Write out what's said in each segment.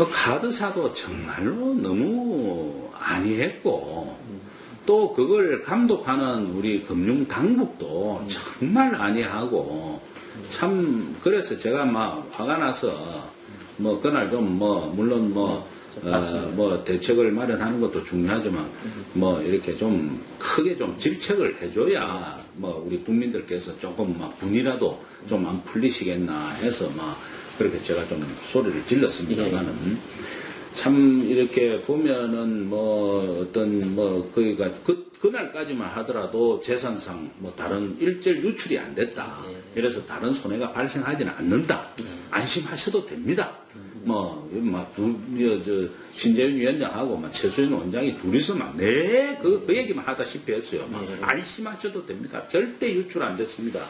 뭐 카드사도 정말로 너무 안이했고 또 그걸 감독하는 우리 금융 당국도 정말 안이하고 참 그래서 제가 막 화가 나서 뭐 그날 좀 뭐 물론 뭐. 어, 뭐 대책을 마련하는 것도 중요하지만 뭐 이렇게 좀 크게 좀 질책을 해줘야 뭐 우리 국민들께서 조금 막 분이라도 좀 안 풀리시겠나 해서 막 그렇게 제가 좀 소리를 질렀습니다만은 참 이렇게 보면은 뭐 어떤 뭐 거기가 그 그날까지만 하더라도 재산상 뭐 다른 일절 유출이 안 됐다. 그래서 다른 손해가 발생하지는 않는다. 안심하셔도 됩니다. 뭐막두저 신재윤 위원장하고 막 최수현 원장이 둘이서 막네그 그 얘기만 하다시피 했어요. 막 안심하셔도 됩니다. 절대 유출 안 됐습니다.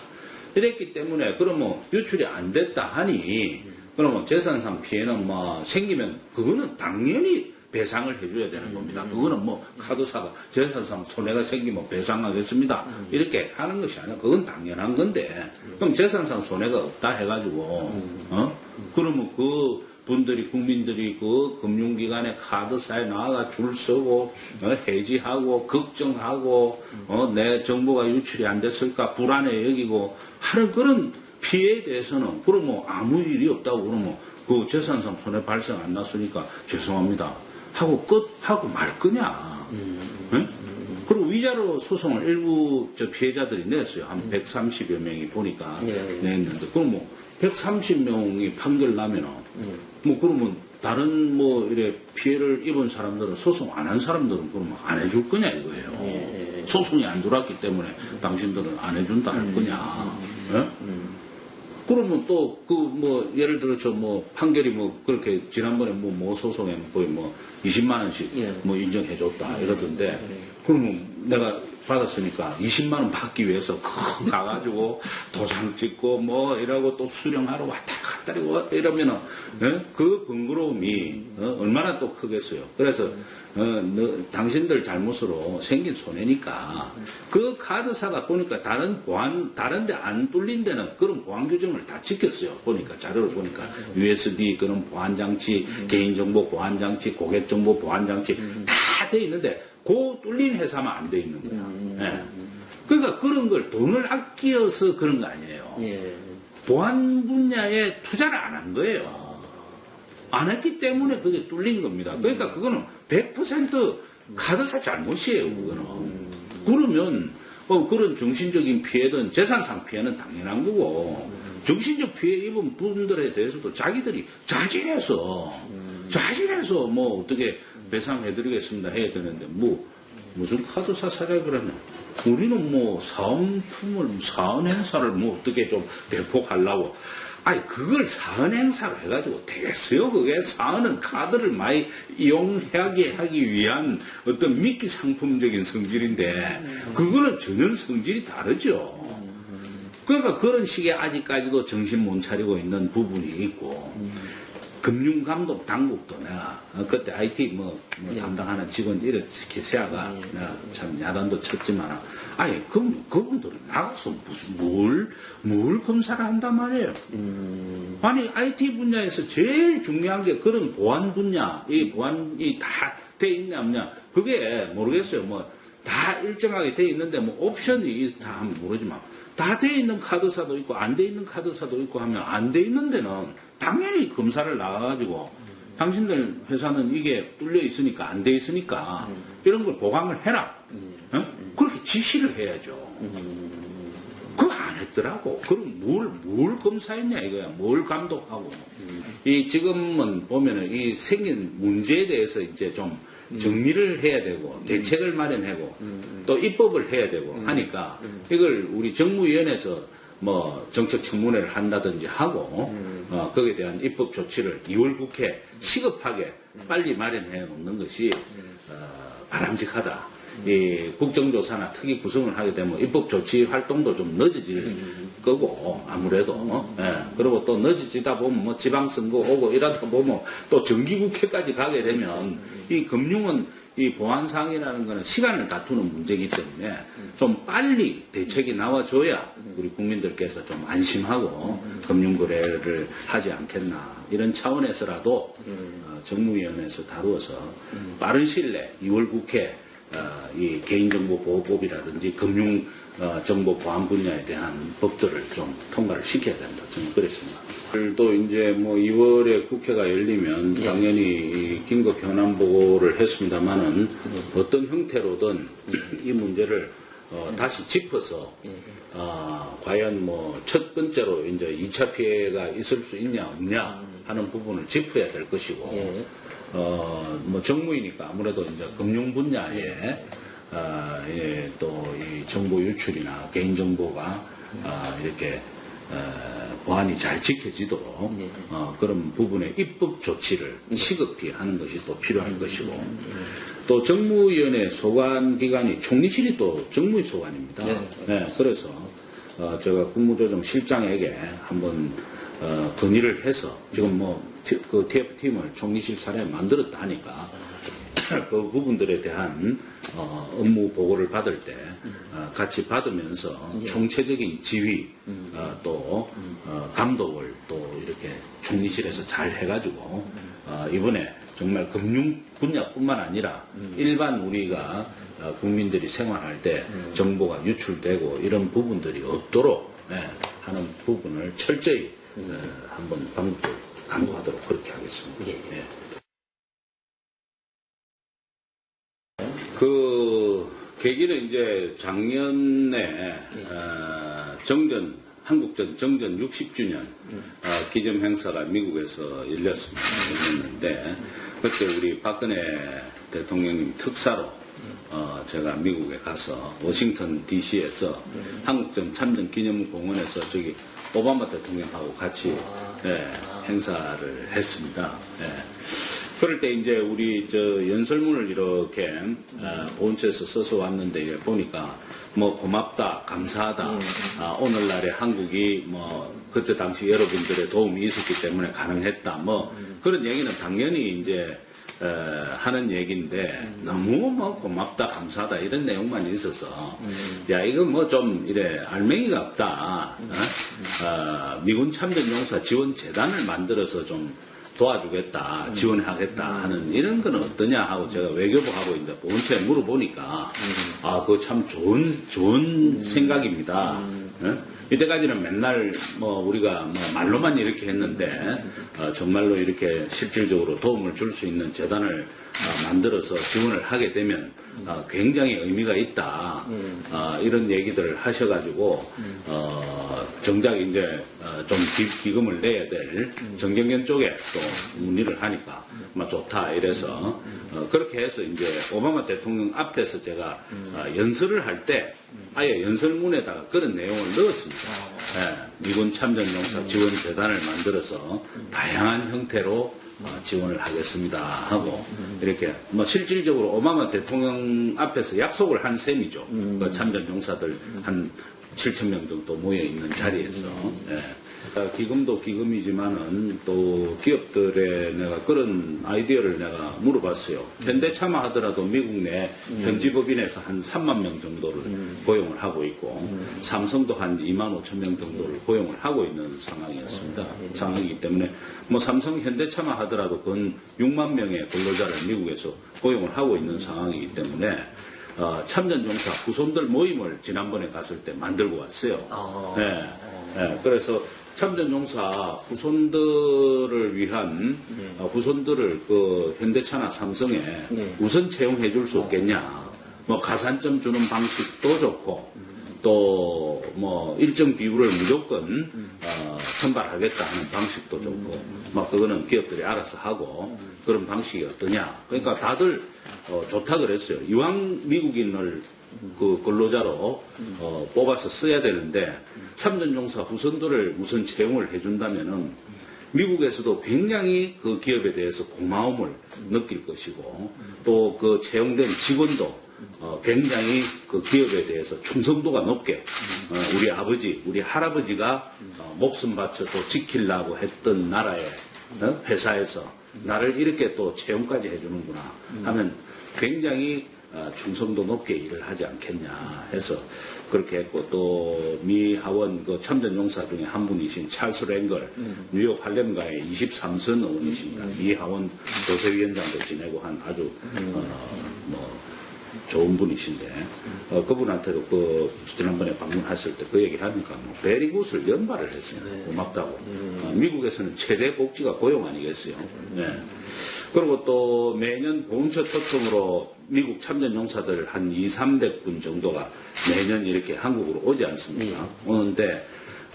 이랬기 때문에 그러면 유출이 안 됐다 하니 그러면 재산상 피해는 뭐 생기면 그거는 당연히 배상을 해줘야 되는 겁니다. 그거는 뭐 카드사가 재산상 손해가 생기면 배상하겠습니다. 이렇게 하는 것이 아니라 그건 당연한 건데. 그럼 재산상 손해가 없다 해가지고 어? 그러면 그 분들이 국민들이 그 금융기관의 카드사에 나가 줄 서고 어, 해지하고 걱정하고 어, 내 정보가 유출이 안 됐을까 불안해 여기고 하는 그런 피해에 대해서는 그러면 아무 일이 없다고 그러면 그 재산상 손해 발생 안 났으니까 죄송합니다 하고 끝 하고 말 거냐 응? 그리고 위자료 소송을 일부 저 피해자들이 냈어요 한 130여 명이 보니까 네. 냈는데 그럼 뭐 130명이 판결 나면은 뭐 그러면 다른 뭐 이래 피해를 입은 사람들은 소송 안 한 사람들은 그러면 안 해줄 거냐 이거예요. 예, 예. 소송이 안 들어왔기 때문에 당신들은 안 해준다 할 거냐. 예? 그러면 또 그 뭐 예를 들어서 뭐 판결이 뭐 그렇게 지난번에 뭐, 뭐 소송에 거의 뭐 20만 원씩 예. 뭐 인정해줬다 이러던데 그러면 내가 받았으니까 20만 원 받기 위해서 그 가가지고 도장 찍고 뭐 이러고 또 수령하러 왔다 갔다 이러고 이러면은 예? 그 번거로움이 어, 얼마나 또 크겠어요. 그래서 어, 너, 당신들 잘못으로 생긴 손해니까 그 카드사가 보니까 다른 보안 다른데 안 뚫린 데는 그런 보안 규정을 다 지켰어요. 보니까 자료를 보니까 USB 그런 보안 장치, 개인 정보 보안 장치, 고객 정보 보안 장치 다 돼 있는데 그 뚫린 회사만 안 돼 있는 거야. 예. 그러니까 그런 걸 돈을 아끼어서 그런 거 아니에요. 예. 보안 분야에 투자를 안 한 거예요. 안 했기 때문에 그게 뚫린 겁니다. 그러니까 그거는 100% 카드사 잘못이에요, 그거는. 그러면, 어, 그런 정신적인 피해든 재산상 피해는 당연한 거고, 정신적 피해 입은 분들에 대해서도 자기들이 자진해서, 자진해서 뭐 어떻게 배상해드리겠습니다 해야 되는데, 뭐, 무슨 카드사 사례 그러냐. 우리는 뭐 사은품을, 사은 행사를 뭐 어떻게 좀 대폭하려고. 아니, 그걸 사은 행사로 해가지고 되겠어요? 그게 사은은 카드를 많이 이용하게 하기 위한 어떤 미끼 상품적인 성질인데, 그거는 전혀 성질이 다르죠. 그러니까 그런 식의 아직까지도 정신 못 차리고 있는 부분이 있고, 금융감독 당국도 내가 어, 그때 IT 뭐, 뭐 예. 담당하는 직원 이렇게 세아가 내가 참 야단도 쳤지만 아니 그 그분들은 나가서 무슨 뭘 뭘 검사를 한단 말이에요. 아니 IT 분야에서 제일 중요한 게 그런 보안 분야 이 보안이 다 돼 있냐 없냐 그게 모르겠어요. 뭐 다 일정하게 돼 있는데 뭐 옵션이 다 하면 모르지만 다 돼 있는 카드사도 있고 안 돼 있는 카드사도 있고 하면 안 돼 있는 데는 당연히 검사를 나가가지고 당신들 회사는 이게 뚫려 있으니까 안 돼 있으니까 이런 걸 보강을 해라. 어? 그렇게 지시를 해야죠. 그거 안 했더라고. 그럼 뭘, 뭘 검사했냐 이거야. 뭘 감독하고. 이 지금은 보면은 이 생긴 문제에 대해서 이제 좀 정리를 해야 되고 대책을 마련하고 또 입법을 해야 되고 하니까 이걸 우리 정무위원회에서 뭐 정책 청문회를 한다든지 하고 어, 거기에 대한 입법 조치를 2월 국회 시급하게 빨리 마련해 놓는 것이 어, 바람직하다. 이 국정조사나 특위 구성을 하게 되면 입법 조치 활동도 좀 늦어질 거고 아무래도. 어? 예. 그리고 또 늦어지다 보면 뭐 지방선거 오고 이러다 보면 또 정기국회까지 가게 되면 이 금융은 이 보안상이라는 거는 시간을 다투는 문제이기 때문에 좀 빨리 대책이 나와줘야 우리 국민들께서 좀 안심하고 금융거래를 하지 않겠나. 이런 차원에서라도 어, 정무위원회에서 다루어서 빠른 시일 내에 2월 국회 어, 이 개인정보보호법이라든지 금융 어, 정보 보안 분야에 대한 법들을 좀 통과를 시켜야 된다. 저는 그랬습니다. 또 이제 뭐 2월에 국회가 열리면 당연히 이 긴급 현안 보고를 했습니다만은 어떤 형태로든 이 문제를 어, 다시 짚어서 어, 과연 뭐 첫 번째로 이제 2차 피해가 있을 수 있냐 없냐 하는 부분을 짚어야 될 것이고 예. 어, 뭐 정무이니까 아무래도 이제 금융 분야에 어, 예, 또이 정보 유출이나 개인 정보가 어, 이렇게 어, 보안이 잘 지켜지도록 예. 어, 그런 부분의 입법 조치를 시급히 하는 것이 또 필요할 것이고 또 정무위원회 소관 기관이 총리실이 또 정무위 소관입니다. 네. 네, 그래서 어, 제가 국무조정 실장에게 한번 어, 건의를 해서 지금 뭐 그 TF팀을 총리실 사례에 만들었다 하니까 그 부분들에 대한 어, 업무 보고를 받을 때 어, 같이 받으면서 총체적인 지휘 어, 또 어, 감독을 또 이렇게 총리실에서 잘 해가지고 어, 이번에 정말 금융 분야뿐만 아니라 일반 우리가 어, 국민들이 생활할 때 정보가 유출되고 이런 부분들이 없도록 예, 하는 부분을 철저히 어, 한번 방법을 강구하도록 그렇게 하겠습니다. 예. 예. 그 계기는 이제 작년에 어, 정전 한국전 정전 60주년 어, 기념 행사가 미국에서 열렸습니다. 열렸는데 그때 우리 박근혜 대통령님 특사로 어, 제가 미국에 가서 워싱턴 D.C.에서 한국전 참전 기념공원에서 저기 오바마 대통령하고 같이 예, 행사를 했습니다. 예. 그럴 때 이제 우리 저 연설문을 이렇게 어, 본체에서 써서 왔는데 보니까 뭐 고맙다, 감사하다. 아, 오늘날의 한국이 뭐 그때 당시 여러분들의 도움이 있었기 때문에 가능했다. 뭐 그런 얘기는 당연히 이제 어, 하는 얘기인데 너무 뭐 고맙다 감사하다 이런 내용만 있어서 야 이거 뭐 좀 이래 알맹이가 없다 어? 어, 미군 참전용사 지원 재단을 만들어서 좀 도와주겠다 지원하겠다 하는 이런 건 어떠냐 하고 제가 외교부하고 이제 본체에 물어보니까 아 그거 참 좋은 좋은 생각입니다. 어? 이때까지는 맨날 뭐 우리가 뭐 말로만 이렇게 했는데 어, 정말로 이렇게 실질적으로 도움을 줄 수 있는 재단을 어, 만들어서 지원을 하게 되면 어, 굉장히 의미가 있다. 어, 이런 얘기들을 하셔가지고 어, 정작 이제 어, 좀 기, 금을 내야 될 정경련 쪽에 또 문의를 하니까 뭐 좋다 이래서 어, 그렇게 해서 이제 오바마 대통령 앞에서 제가 어, 연설을 할 때 아예 연설문에다가 그런 내용을 넣었습니다. 예, 미군 참전용사 지원 재단을 만들어서 다양한 형태로 어, 지원을 하겠습니다 하고 이렇게 뭐 실질적으로 오바마 대통령 앞에서 약속을 한 셈이죠. 그 참전 용사들 한 7천 명 정도 모여 있는 자리에서. 예. 아, 기금도 기금이지만은 또 기업들의 내가 그런 아이디어를 내가 물어봤어요. 현대차마 하더라도 미국 내 현지 법인에서 한 3만 명 정도를 고용을 하고 있고 삼성도 한 2만 5천 명 정도를 고용을 하고 있는 상황이었습니다. 상황이기 때문에 뭐 삼성 현대차마 하더라도 근 6만 명의 근로자를 미국에서 고용을 하고 있는 상황이기 때문에 어, 참전용사 후손들 모임을 지난번에 갔을 때 만들고 왔어요. 아. 예, 예, 그래서 참전 용사 후손들을 위한 어, 후손들을 그 현대차나 삼성에 네. 우선 채용해 줄 수 없겠냐. 뭐 가산점 주는 방식도 좋고 또 뭐 일정 비율을 무조건 어, 선발하겠다 하는 방식도 좋고 막 그거는 기업들이 알아서 하고 그런 방식이 어떠냐. 그러니까 다들 어, 좋다 그랬어요. 이왕 미국인을 그 근로자로 어, 뽑아서 써야 되는데 참전용사 후손들을 우선 채용을 해준다면은 미국에서도 굉장히 그 기업에 대해서 고마움을 느낄 것이고 또 그 채용된 직원도 어, 굉장히 그 기업에 대해서 충성도가 높게 어, 우리 아버지, 우리 할아버지가 어, 목숨 바쳐서 지키려고 했던 나라의 어, 회사에서 나를 이렇게 또 채용까지 해주는구나 하면 굉장히 어, 충성도 높게 일을 하지 않겠냐 해서 그렇게 했고 또 미 하원 그 참전 용사 중에 한 분이신 찰스 랭걸 뉴욕 할렘가의 23선 의원이십니다. 미 하원 조세위원장도 지내고 한 아주 어, 뭐 좋은 분이신데 어, 그분한테도 그 지난번에 방문했을 때그 얘기 하니까 뭐 베리굿을 연발을 했습니다. 고맙다고. 어, 미국에서는 최대 복지가 고용 아니겠어요. 네. 그리고 또 매년 보훈처 초청으로 미국 참전 용사들 한 2, 300분 정도가 매년 이렇게 한국으로 오지 않습니까? 오는데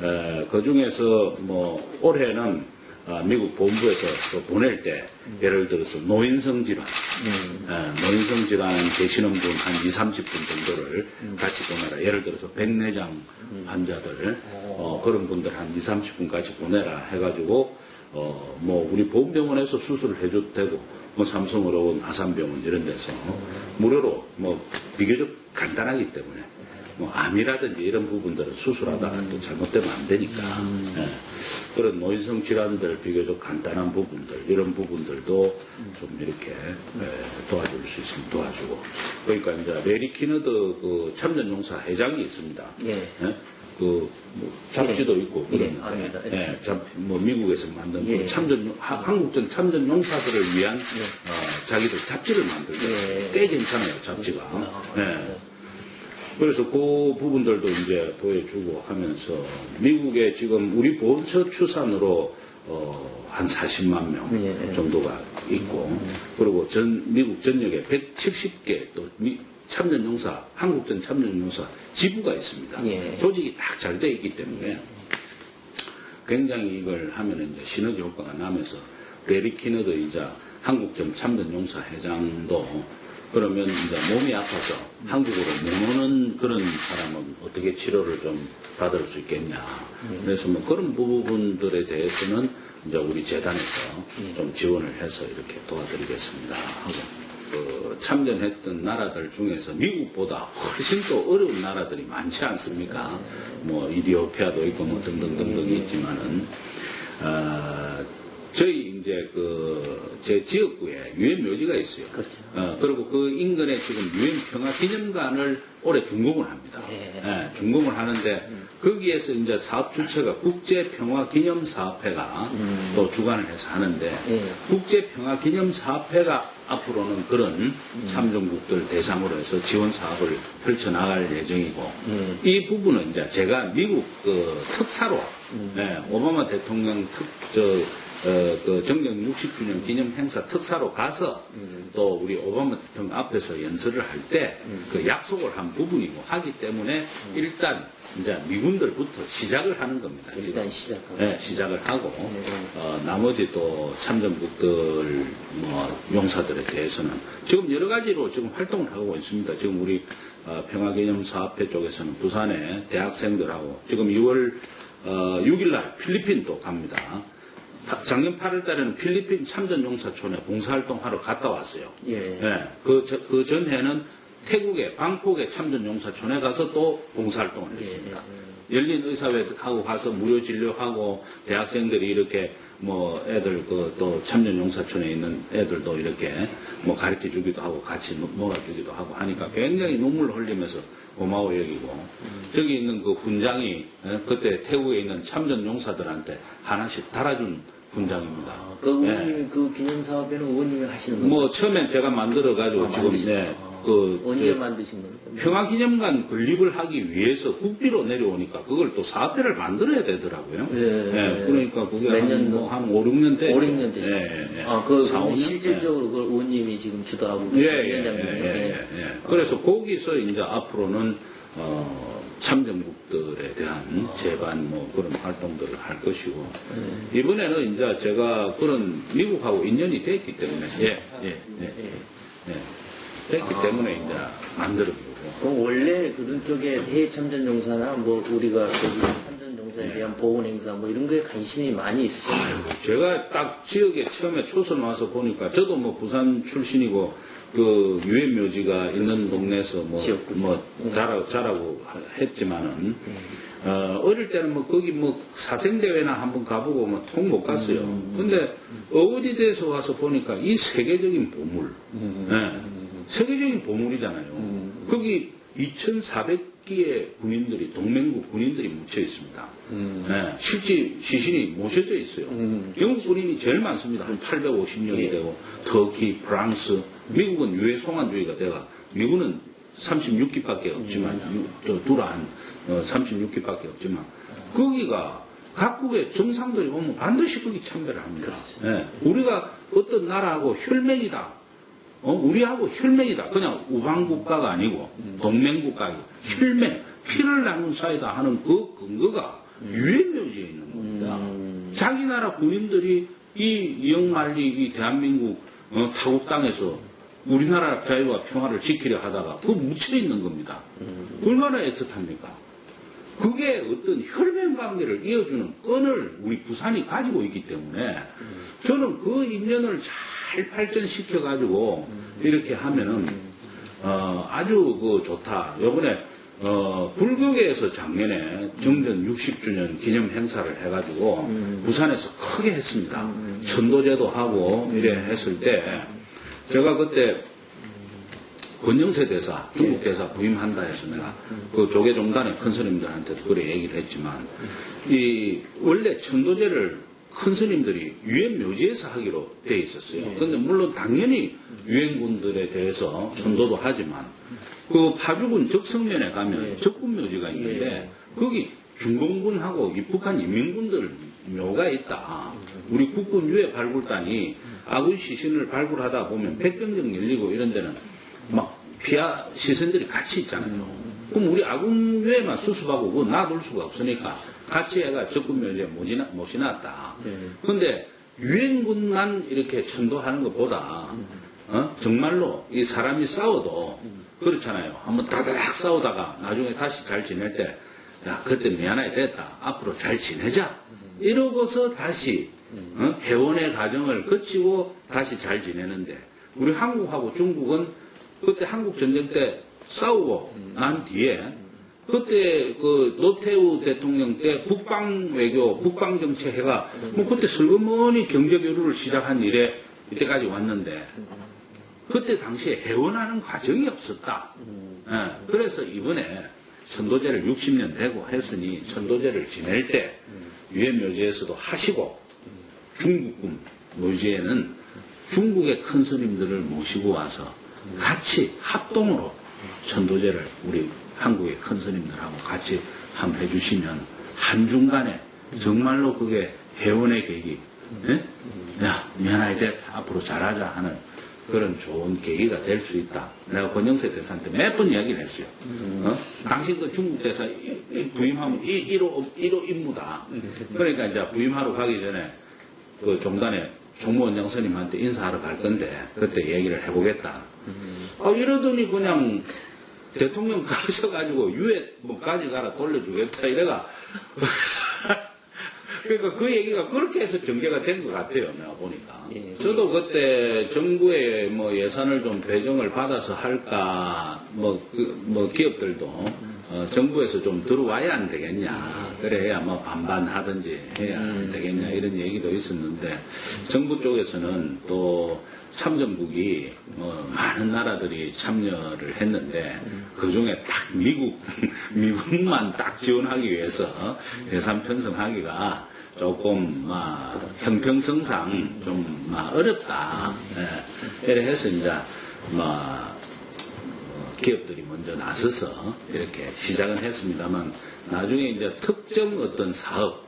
어, 그 중에서 뭐 올해는 어, 미국 본부에서 또 보낼 때 예를 들어서 노인성 질환, 어, 노인성 질환 계시는 분 한 2, 30분 정도를 같이 보내라. 예를 들어서 백내장 환자들 어, 그런 분들 한 2, 30분 같이 보내라 해가지고 어, 뭐 우리 보험병원에서 수술을 해줘도 되고 뭐 삼성의료원, 아산병원 이런 데서 무료로 뭐 비교적 간단하기 때문에 뭐 암이라든지 이런 부분들은 수술하다가 또 잘못되면 안 되니까 예. 그런 노인성 질환들 비교적 간단한 부분들 이런 부분들도 좀 이렇게 예, 도와줄 수 있으면 도와주고 그러니까 이제 레리 키너드 그 참전용사 회장이 있습니다. 예. 그, 뭐 잡지도 있고 예, 그러는데, 압니다. 예, 잡, 뭐 미국에서 만든 예. 그 참전 하- 한국전 참전 용사들을 위한 어, 자기들 잡지를 만들고 예. 꽤 괜찮아요 잡지가. 아, 예. 그래서 그 부분들도 이제 보여주고 하면서 미국에 지금 우리 보험처 추산으로 어, 한 40만 명 예. 정도가 있고 그리고 전 미국 전역에 170개 또 미- 참전용사 한국전 참전용사 지부가 있습니다. 예. 조직이 딱 잘 돼 있기 때문에 굉장히 이걸 하면 이제 시너지 효과가 나면서 레리 키너드 이제 한국전 참전용사 회장도 그러면 이제 몸이 아파서 한국으로 못 오는 그런 사람은 어떻게 치료를 좀 받을 수 있겠냐. 그래서 뭐 그런 부분들에 대해서는 이제 우리 재단에서 좀 지원을 해서 이렇게 도와드리겠습니다 하고 그 참전했던 나라들 중에서 미국보다 훨씬 또 어려운 나라들이 많지 않습니까? 뭐 이디오피아도 있고 뭐 등등등등 있지만은 어, 저희 이제 그 제 지역구에 유엔 묘지가 있어요. 그렇죠. 어, 그리고 그 인근에 지금 유엔 평화 기념관을 올해 준공을 합니다. 예. 예, 준공을 하는데 거기에서 이제 사업 주체가 국제 평화 기념 사업회가 또 주관을 해서 하는데 예. 국제 평화 기념 사업회가 앞으로는 그런 참전국들 대상으로 해서 지원 사업을 펼쳐 나갈 예정이고 음. 이 부분은 이제 제가 미국 그 특사로 예, 오바마 대통령 특저 어, 그 정경 60주년 기념 행사 특사로 가서 또 우리 오바마 대통령 앞에서 연설을 할 때그 약속을 한 부분이고 하기 때문에 일단 이제 미군들부터 시작을 하는 겁니다. 일단 시작하고. 네, 시작을 하고 네. 어, 나머지 또 참전국들 뭐 용사들에 대해서는 지금 여러 가지로 지금 활동을 하고 있습니다. 지금 우리 어, 평화기념사업회 쪽에서는 부산에 대학생들하고 지금 2월 어, 6일날 필리핀도 갑니다. 파- 작년 8월 달에는 필리핀 참전용사촌에 봉사활동 하러 갔다 왔어요. 예. 예, 그, 저- 그 전에는 태국의 방콕의 참전용사촌에 가서 또 봉사활동을 했습니다. 열린 의사회 하고 가서 무료 진료하고 대학생들이 이렇게 뭐 애들 그 또 참전용사촌에 있는 애들도 이렇게 뭐 가르쳐 주기도 하고 같이 노- 놀아 주기도 하고 하니까 굉장히 눈물 흘리면서 고마워 여기고 저기 있는 그 훈장이 예, 그때 태국에 있는 참전용사들한테 하나씩 달아준 훈장입니다. 아, 그 예. 의원님 그 기념 사업에는 의원님이 하시는 건가요? 뭐 처음엔 제가 만들어 가지고 아, 지금 네, 거. 그 언제 저 만드신 겁니까? 평화기념관 건립을 하기 위해서 국비로 내려오니까 그걸 또 사업회를 만들어야 되더라고요. 예. 그러니까 그게 몇 한, 년도? 뭐 한 5, 6년 됐죠. 5, 6년 되죠. 예, 예, 예. 아, 그, 4, 그러면 5년? 실질적으로 그걸 의원님이 지금 주도하고 예, 계신 예, 예. 예, 예, 예. 그래서 거기서 이제 앞으로는 어, 참전국들에 대한 재반 뭐 그런 활동들을 할 것이고 네. 이번에는 이제 제가 그런 미국하고 인연이 됐기 때문에 예, 예, 예, 예. 됐기 아. 때문에 이제 만들어 그럼 원래 그런 쪽에 해외 참전 용사나 뭐 우리가 저기 참전 용사에 대한 보훈 행사 뭐 이런 거에 관심이 많이 있어요. 제가 딱 지역에 처음에 초선 와서 보니까 저도 뭐 부산 출신이고 그 유엔 묘지가 있는 동네에서 뭐, 지역구. 뭐 자라, 자라고 했지만은 어, 어릴 때는 뭐 거기 뭐 사생대회나 한번 가보고 뭐 통 못 갔어요. 근데 어디대에서 와서 보니까 이 세계적인 보물, 예, 세계적인 보물이잖아요. 거기 2,400기의 군인들이, 동맹국 군인들이 묻혀 있습니다. 예, 실제 시신이 모셔져 있어요. 영국 군인이 제일 많습니다. 한 850명이 예. 되고, 터키, 프랑스, 미국은 유해 송환주의가 돼가, 미국은 36기밖에 없지만, 유- 두란, 어, 36기밖에 없지만, 거기가 각국의 정상들이 오면 반드시 거기 참배를 합니다. 예, 우리가 어떤 나라하고 혈맹이다. 어, 우리하고 혈맹이다. 그냥 우방국가가 아니고 동맹국가이고 혈맹, 피를 나눈 사이다 하는 그 근거가 유엔묘지에 있는 겁니다. 자기 나라 군인들이 이 영만리 이 대한민국 어, 타국 땅에서 우리나라 자유와 평화를 지키려 하다가 그 묻혀 있는 겁니다. 얼마나 애틋합니까? 그게 어떤 혈맹 관계를 이어주는 끈을 우리 부산이 가지고 있기 때문에 저는 그 인연을 잘 발전시켜 가지고 이렇게 하면은 어, 아주 그 좋다. 요번에 어, 불교계에서 작년에 정전 60주년 기념 행사를 해가지고 부산에서 크게 했습니다. 천도제도 하고 이래 했을 때 제가 그때 권영세 대사, 중국 대사 부임한다 해서 내가 그 조계종단의 큰 스님들한테도 그래 얘기를 했지만 이 원래 천도제를 큰 스님들이 유엔 묘지에서 하기로 돼 있었어요. 근데 물론 당연히 유엔군들에 대해서 천도도 하지만 그 파주군 적성면에 가면 적군 묘지가 있는데 거기 중공군하고 이 북한 인민군들 묘가 있다. 우리 국군 유해 발굴단이 아군 시신을 발굴하다 보면 백병정 열리고 이런 데는 막 피하 시선들이 같이 있잖아요. 그럼 우리 아군 유해만 수습하고 그거 놔둘 수가 없으니까 같이 해가 적군 묘지에 모시나, 모시놨다. 근데 유엔군만 이렇게 천도하는 것보다 어? 정말로 이 사람이 싸워도 그렇잖아요. 한번 다다닥 싸우다가 나중에 다시 잘 지낼 때, 야, 그때 미안하게 됐다. 앞으로 잘 지내자. 이러고서 다시 어? 회원의 과정을 거치고 다시 잘 지내는데, 우리 한국하고 중국은 그때 한국 전쟁 때 싸우고 난 뒤에 그때 그 노태우 대통령 때 국방 외교, 국방 정책 해가 뭐 그때 슬그머니 경제 교류를 시작한 이래 이때까지 왔는데 그때 당시에 회원하는 과정이 없었다. 예, 그래서 이번에 천도제를 60년 되고 했으니 천도제를 지낼 때 유엔 묘지에서도 하시고 중국군 묘지에는 중국의 큰 스님들을 모시고 와서 같이 합동으로 천도제를 우리 한국의 큰 스님들하고 같이 한번 해주시면 한중간에 정말로 그게 회원의 계기, 예? 야 미안하게 됐다 앞으로 잘하자 하는 그런 좋은 계기가 될 수 있다. 내가 권영세 대사한테 몇 번 이야기를 했어요. 어? 당신 그 중국 대사 부임하면 1호, 1호 임무다. 그러니까 이제 부임하러 가기 전에 그 종단에 종무원 장선님한테 인사하러 갈 건데 그때 얘기를 해보겠다. 아, 이러더니 그냥 대통령 가셔가지고 유해 뭐 가져가라 돌려주겠다 이래가. 그러니까 그 얘기가 그렇게 해서 전개가 된 것 같아요 내가 보니까. 예. 저도 그때 정부의 뭐 예산을 좀 배정을 받아서 할까 뭐, 그, 뭐 기업들도 어, 정부에서 좀 들어와야 안 되겠냐. 그래야 뭐 반반 하든지 해야 안 되겠냐 이런 얘기도 있었는데 정부 쪽에서는 또 참전국이 뭐 많은 나라들이 참여를 했는데 그 중에 딱 미국 미국만 딱 지원하기 위해서 예산 편성하기가 조금 막 형평성상 좀 막 어렵다. 예. 이래 해서 이제 막 기업들이 먼저 나서서 이렇게 시작은 했습니다만 나중에 이제 특정 어떤 사업,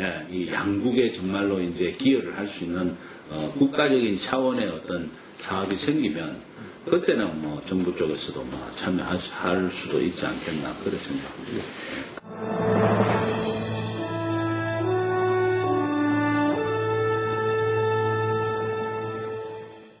예, 이 양국에 정말로 이제 기여를 할 수 있는 어, 국가적인 차원의 어떤 사업이 생기면 그때는 뭐 정부 쪽에서도 뭐 참여할 수도 있지 않겠나 그런 생각합니다.